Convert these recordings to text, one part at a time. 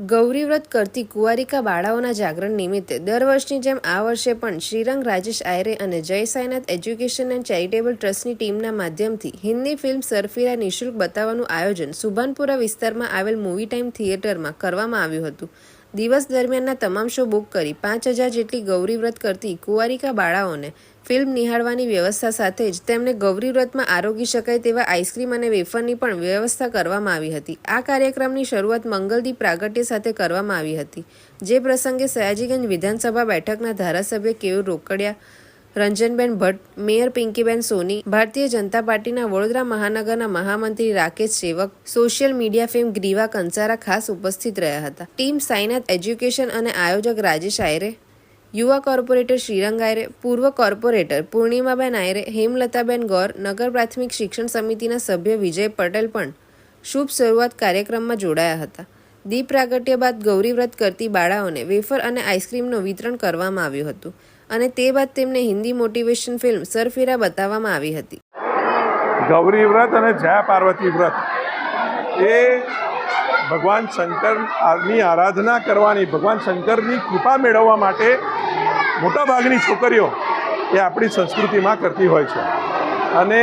ગૌરી વ્રત કરતી કુંવારિકા બાળાઓના જાગરણ નિમિત્તે દર વર્ષની જેમ આ વર્ષે પણ શ્રીરંગ રાજેશ આયરે અને જય સાઈનાથ એજ્યુકેશન એન્ડ ચેરિટેબલ ટ્રસ્ટની ટીમના માધ્યમથી હિન્દી ફિલ્મ સરફીરા નિઃશુલ્ક બતાવવાનું આયોજન સુભાનપુરા વિસ્તારમાં આવેલ મૂવી ટાઈમ થિયેટરમાં કરવામાં આવ્યું હતું. દિવસ દરમિયાનના તમામ શો બુક કરી પાંચ હજાર જેટલી ગૌરી વ્રત કરતી કુંવારિકા બાળાઓને ફિલ્મ નિહાળવાની વ્યવસ્થા સાથે જ તેમને ગૌરી વ્રતમાં આરોગી શકાય તેવા આઈસ્ક્રીમ અને વેફરની પણ વ્યવસ્થા કરવામાં આવી હતી. આ કાર્યક્રમની શરૂઆત મંગલદીપ પ્રાગટ્ય સાથે કરવામાં આવી હતી. જે પ્રસંગે સયાજીગંજ વિધાનસભા બેઠકના ધારાસભ્ય કેયુર રોકડિયા, રંજનબેન ભટ્ટ, મેયર પિંકીબેન સોની, ભારતીય જનતા પાર્ટીના વડોદરા મહાનગરના મહામંત્રી Rakesh Sevak, social media fame Griva Kansara ખાસ ઉપસ્થિત રહ્યા હતા. ટીમ સાયનાથ એજ્યુકેશન અને આયોજક રાજેશ આયરે યુવા કોર્પોરેટર શ્રીરંગ આયરે, પૂર્વ કોર્પોરેટર પૂર્ણિમાબેન આયરે, હેમલતાબેન ગોર, નગર પ્રાથમિક શિક્ષણ સમિતિના સભ્ય વિજય પટેલ પણ શુભ શરૂઆત કાર્યક્રમમાં જોડાયા હતા. દીપ પ્રાગટ્ય બાદ ગૌરી કરતી બાળાઓને વેફર અને આઈસ્ક્રીમનું વિતરણ કરવામાં આવ્યું હતું અને તે બાદ તેમને હિન્દી મોટિવેશન ફિલ્મ સરફેરા બતાવવામાં આવી હતી. ગૌરી વ્રત અને જયા પાર્વતી વ્રત એ ભગવાન શંકરની આરાધના કરવાની, ભગવાન શંકરની કૃપા મેળવવા માટે મોટાભાગની છોકરીઓ એ આપણી સંસ્કૃતિમાં કરતી હોય છે. અને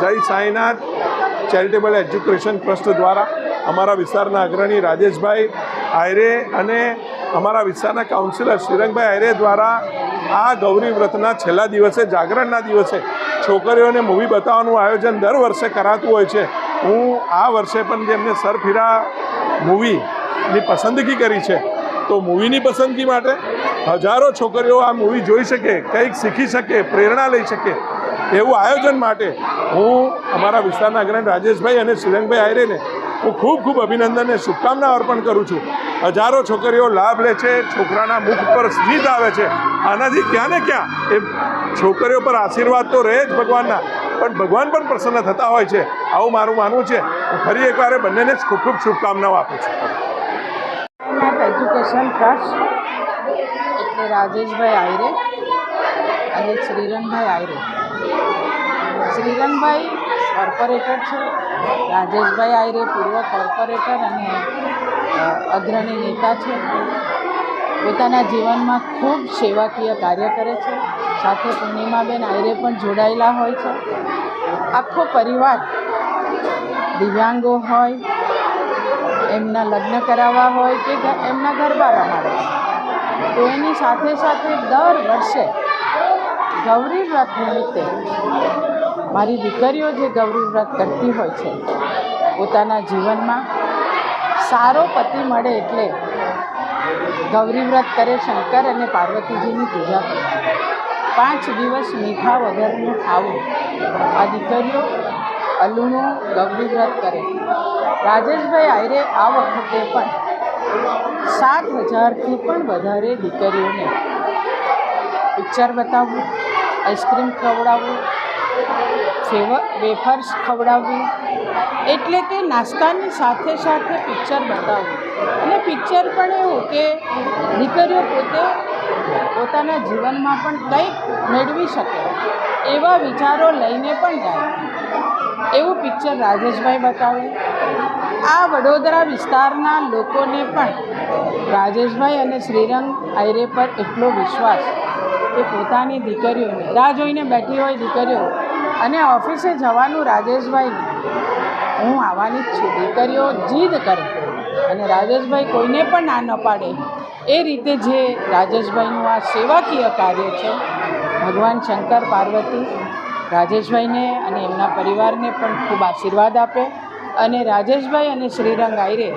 જય સાંઈનાથ ચેરિટેબલ એજ્યુકેશન ટ્રસ્ટ દ્વારા અમારા વિસ્તારના અગ્રણી રાજેશભાઈ આયરે અને અમારા વિસ્તારના કાઉન્સિલર શ્રીરંગભાઈ આયરે દ્વારા આ ગૌરી વ્રતના છેલ્લા દિવસે, જાગરણના દિવસે છોકરીઓને મૂવી બતાવવાનું આયોજન દર વર્ષે કરાતું હોય છે. હું આ વર્ષે પણ જેમને સરફીરા મૂવીની પસંદગી કરી છે, તો મૂવીની પસંદગી માટે હજારો છોકરીઓ આ મૂવી જોઈ શકે, કંઈક શીખી શકે, પ્રેરણા લઈ શકે એવું આયોજન માટે હું અમારા વિસ્તારના અગ્રણી રાજેશભાઈ અને શ્રીરંગભાઈ આયરેને હું ખૂબ ખૂબ અભિનંદન અને શુભકામના અર્પણ કરું છું. હજારો છોકરીઓ લાભ લે છે, છોકરાના મુખ પર સ્મિત આવે છે. આનાથી ક્યાં ને ક્યાં એ છોકરીઓ પર આશીર્વાદ તો રહે જ ભગવાનના, પણ ભગવાન પણ પ્રસન્ન થતા હોય છે. આવું મારું માનવું છે. હું ફરી એકવાર બંનેને ખૂબ ખૂબ શુભકામનાઓ આપું છું. એજ્યુકેશન ટ્રસ્ટ એટલે રાજેશભાઈ આયરે અને શ્રીરંગભાઈ આયરે. શ્રીરંગભાઈ કોર્પોરેટર છે, રાજેશભાઈ આયરે પૂર્વ કોર્પોરેટર અને અગ્રણી નેતા છે. પોતાના જીવનમાં ખૂબ સેવાકીય કાર્ય કરે છે. સાથે પૂર્ણિમાબેન આયરે પણ જોડાયેલા હોય છે. આખો પરિવાર દિવ્યાંગો હોય, એમના લગ્ન કરાવવા હોય કે એમના ગરબા રમાડવા તો એની સાથે સાથે દર વર્ષે ગૌરી વ્રત નિમિત્તે મારી દીકરીઓ જે ગૌરી વ્રત કરતી હોય છે, પોતાના જીવનમાં સારો પતિ મળે એટલે ગૌરી વ્રત કરે શંકર અને પાર્વતીજીની પૂજા કરે. પાંચ દિવસ મીઠા વગરનું ખાવું. આ દીકરીઓ અલુણું ગૌરી વ્રત કરે. રાજેશભાઈ આયરે આ વખતે પણ સાત હજારથી પણ વધારે દીકરીઓને પિક્ચર બતાવવું, આઈસ્ક્રીમ ખવડાવવું ફેવર વેફર્સ ખવડાવવી, એટલે કે નાસ્તાની સાથે સાથે પિક્ચર બતાવવું. અને પિક્ચર પણ એવું કે દીકરીઓ પોતે પોતાના જીવનમાં પણ કંઈક મેળવી શકે, એવા વિચારો લઈને પણ જાય. એવું પિક્ચર રાજેશભાઈ બતાવે. આ વડોદરા વિસ્તારના લોકોને પણ રાજેશભાઈ અને શ્રીરંગ આયરે પર એટલો વિશ્વાસ કે પોતાની દીકરીઓને, રાહ જોઈને બેઠી હોય દીકરીઓ, અને ઓફિસે જવાનું રાજેશભાઈ હું આવવાની જ છું. દીકરીઓ જીદ કરે અને રાજેશભાઈ કોઈને પણ ના ન પાડે એ રીતે જે રાજેશભાઈનું આ સેવાકીય કાર્ય છે, ભગવાન શંકર પાર્વતી રાજેશભાઈને અને એમના પરિવારને પણ ખૂબ આશીર્વાદ આપે. અને રાજેશભાઈ અને શ્રીરંગ આયરે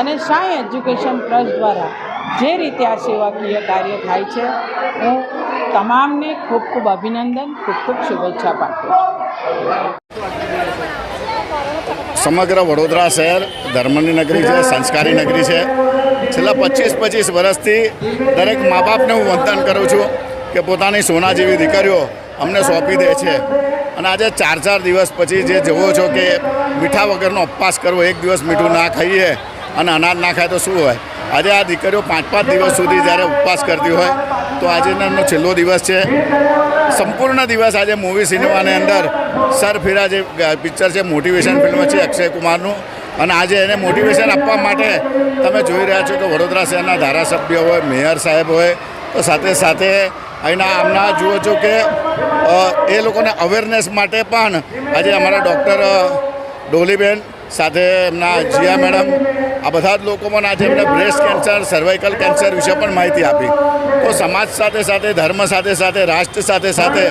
અને સાંઈ એજ્યુકેશન ટ્રસ્ટ દ્વારા જે રીતે આ સેવાકીય કાર્ય થાય છે, હું તમામને ખૂબ ખૂબ અભિનંદન, ખૂબ ખૂબ શુભેચ્છા પાઠવું સમગ્ર વડોદરા શહેર ધર્મની નગરી છે, સંસ્કારી નગરી છે. છેલ્લા પચીસ પચીસ વર્ષથી દરેક મા બાપને હું વંદન કરું છું કે પોતાની સોના જેવી દીકરીઓ અમને સોંપી દે છે. અને આજે ચાર ચાર દિવસ પછી જે જુઓ છો કે મીઠા વગરનો ઉપવાસ કરવો, એક દિવસ મીઠું ના ખાઈએ અને અનાજ ના ખાય તો શું હોય? આજે આ દીકરીઓ પાંચ પાંચ દિવસ સુધી જ્યારે ઉપવાસ કરતી હોય, તો આજે એનો છેલ્લો દિવસ છે. સંપૂર્ણ દિવસ આજે મૂવી સિનેમાની અંદર સર ફેરા જે પિક્ચર છે મોટિવેશન ફિલ્મ છે, અક્ષય કુમારનું. અને આજે એને મોટિવેશન આપવા માટે તમે જોઈ રહ્યા છો કે વડોદરા શહેરના ધારાસભ્ય હોય, મેયર સાહેબ હોય, તો સાથે સાથે અહીંના આમના જુઓ છો કે એ લોકોને અવેરનેસ માટે પણ આજે અમારા ડૉક્ટર ડોલીબેન સાથે એમના જીયા મેડમ, આ બધા જ લોકો પણ આજે એમને બ્રેસ્ટ કેન્સર સર્વાઇકલ કેન્સર વિશે પણ માહિતી આપી. તો સમાજ સાથે સાથે, ધર્મ સાથે સાથે, રાષ્ટ્ર સાથે સાથે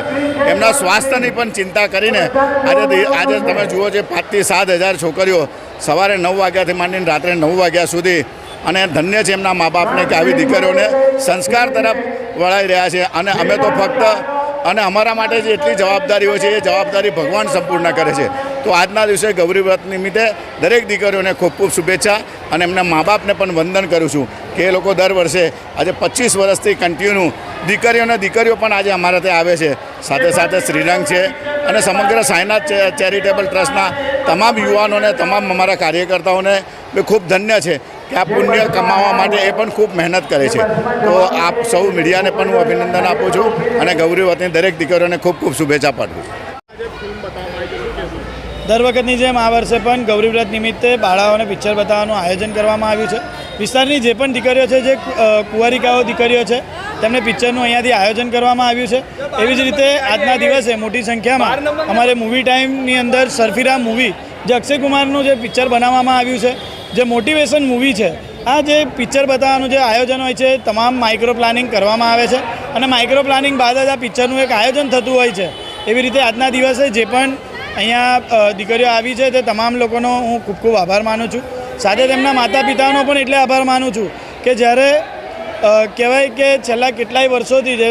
એમના સ્વાસ્થ્યની પણ ચિંતા કરીને આજે આજે તમે જુઓ છો પાંચથી સાત હજાર છોકરીઓ સવારે નવ વાગ્યાથી માંડીને રાત્રે નવ વાગ્યા સુધી અને ધન્ય છે એમના મા બાપને કે આવી દીકરીઓને સંસ્કાર તરફ વળાઈ રહ્યા છે. અને અમે તો ફક્ત અને અમારા માટે જે એટલી જવાબદારીઓ છે, એ જવાબદારી ભગવાન સંપૂર્ણ કરે છે. તો આજના દિવસે ગૌરી વ્રત નિમિત્તે દરેક દીકરીઓને ખૂબ ખૂબ શુભેચ્છા અને એમના મા બાપને પણ વંદન કરું છું કે એ લોકો દર વર્ષે આજે પચીસ વર્ષથી કન્ટિન્યુ દીકરીઓને દીકરીઓ પણ આજે અમારા ત્યાં આવે છે. સાથે સાથે શ્રીરંગ છે અને સમગ્ર સાંઈનાથ ચે- ચેરિટેબલ ટ્રસ્ટના તમામ યુવાનોને, તમામ અમારા કાર્યકર્તાઓને ખૂબ ધન્ય છે. કે આ પુણ્ય કમાવા માટે એ પણ ખૂબ મહેનત કરે છે. તો આપ સૌ મીડિયાને પણ હું અભિનંદન આપું છું અને ગૌરી દરેક દીકરીઓને ખૂબ ખૂબ શુભેચ્છા પાઠવું દર વખતની જેમ આ વર્ષે પણ ગૌરીવ્રત નિમિત્તે બાળાઓને પિક્ચર બતાવવાનું આયોજન કરવામાં આવ્યું છે. વિસ્તારની જે પણ દીકરીઓ છે, જે કુંવારિકાઓ દીકરીઓ છે, તેમને પિક્ચરનું અહીંયાથી આયોજન કરવામાં આવ્યું છે. એવી જ રીતે આજના દિવસે મોટી સંખ્યામાં અમારે મૂવી ટાઈમની અંદર સરફીરા મૂવી જે અક્ષય કુમારનું જે પિક્ચર બનાવવામાં આવ્યું છે જે મોટિવેશન મૂવી છે, આ જે પિક્ચર બતાવવાનું જે આયોજન હોય છે, તમામ માઇક્રો પ્લાનિંગ કરવામાં આવે છે. અને માઇક્રો પ્લાનિંગ બાદ જ આ પિક્ચરનું એક આયોજન થતું હોય છે. એવી રીતે આજના દિવસે જે પણ અહીંયા દીકરીઓ આવી છે તે તમામ લોકોનો હું ખૂબ ખૂબ આભાર માનું છું. સાથે તેમના માતા પિતાનો પણ એટલે આભાર માનું છું કે જ્યારે કહેવાય કે છેલ્લા કેટલાય વર્ષોથી જે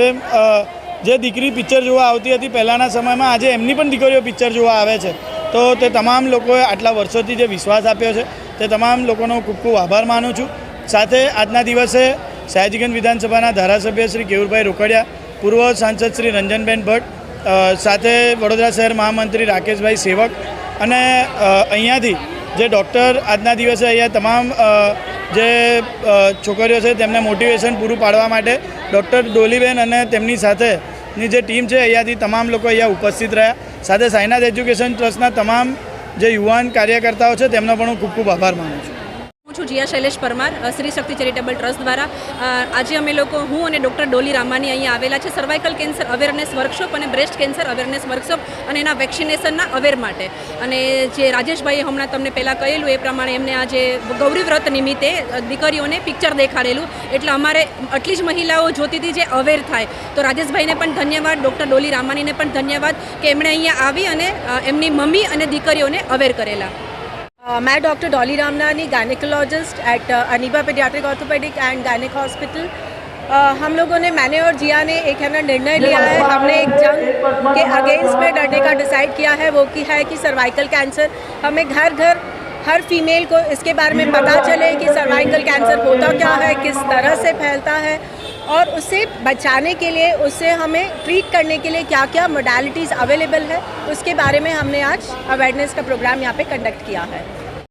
જે દીકરી પિક્ચર જોવા આવતી હતી, પહેલાંના સમયમાં આજે એમની પણ દીકરીઓ પિક્ચર જોવા આવે છે. તો તે તમામ લોકોએ આટલા વર્ષોથી જે વિશ્વાસ આપ્યો છે. તે તમામ લોકોનો ખૂબ ખૂબ આભાર માનું છું. સાથે આજના દિવસે સયાજીગંજ વિધાનસભાના ધારાસભ્ય શ્રી કેવુરભાઈ રોકડિયા, પૂર્વ સાંસદ શ્રી રંજનબેન ભટ્ટ સાથે વડોદરા શહેર મહામંત્રી રાકેશભાઈ સેવક અને અહીંયાથી જે ડૉક્ટર આજના દિવસે અહીંયા તમામ જે છોકરીઓ છે તેમને મોટિવેશન પૂરું પાડવા માટે ડૉક્ટર ડોલીબેન અને તેમની સાથેની જે ટીમ છે અહીંયાથી તમામ લોકો અહીંયા ઉપસ્થિત રહ્યા. સાથે સાઈનાથ એજ્યુકેશન ટ્રસ્ટના તમામ જે યુવાન કાર્યકર્તાઓ છે તેમનો પણ હું ખૂબ ખૂબ આભાર માનું છું. છું જીયા શૈલેષ પરમાર શ્રી શક્તિ ચેરિટેબલ ટ્રસ્ટ દ્વારા. આજે અમે લોકો, હું અને ડૉક્ટર ડોલી રામાની અહીંયા આવેલા છે. સર્વાઇકલ કેન્સર અવેરનેસ વર્કશોપ અને બ્રેસ્ટ કેન્સર અવેરનેસ વર્કશોપ અને એના વેક્સિનેશનના અવેર માટે. અને જે રાજેશભાઈએ હમણાં તમને પહેલાં કહેલું એ પ્રમાણે એમને આજે ગૌરી વ્રત નિમિત્તે દીકરીઓને પિક્ચર દેખાડેલું. એટલે અમારે આટલી જ મહિલાઓ જોતી હતી જે અવેર થાય. તો રાજેશભાઈને પણ ધન્યવાદ, ડૉક્ટર ડોલી રામાનીને પણ ધન્યવાદ કે એમણે અહીંયા આવી અને એમની મમ્મી અને દીકરીઓને અવેર કરેલા. Uh, मैं doctor Dolly Ramnani gynaecologist at Aniba paediatric orthopaedic and gynaec hospital हम लोगों ने मैंने और जिया ने एक है ना निर्णय लिया है। हमने एक जंग के अगेंस्ट में डरने का डिसाइड किया है वो की है कि सर्वाइकल कैंसर हमें घर घर हर फीमेल को इसके बारे में पता चले कि सर्वाइकल कैंसर होता क्या है किस तरह से फैलता है। और उससे बचाने के लिए उससे हमें ट्रीट करने के लिए क्या क्या मोडालिटीज़ अवेलेबल है उसके बारे में हमने आज अवेयरनेस का प्रोग्राम यहाँ पे कंडक्ट किया है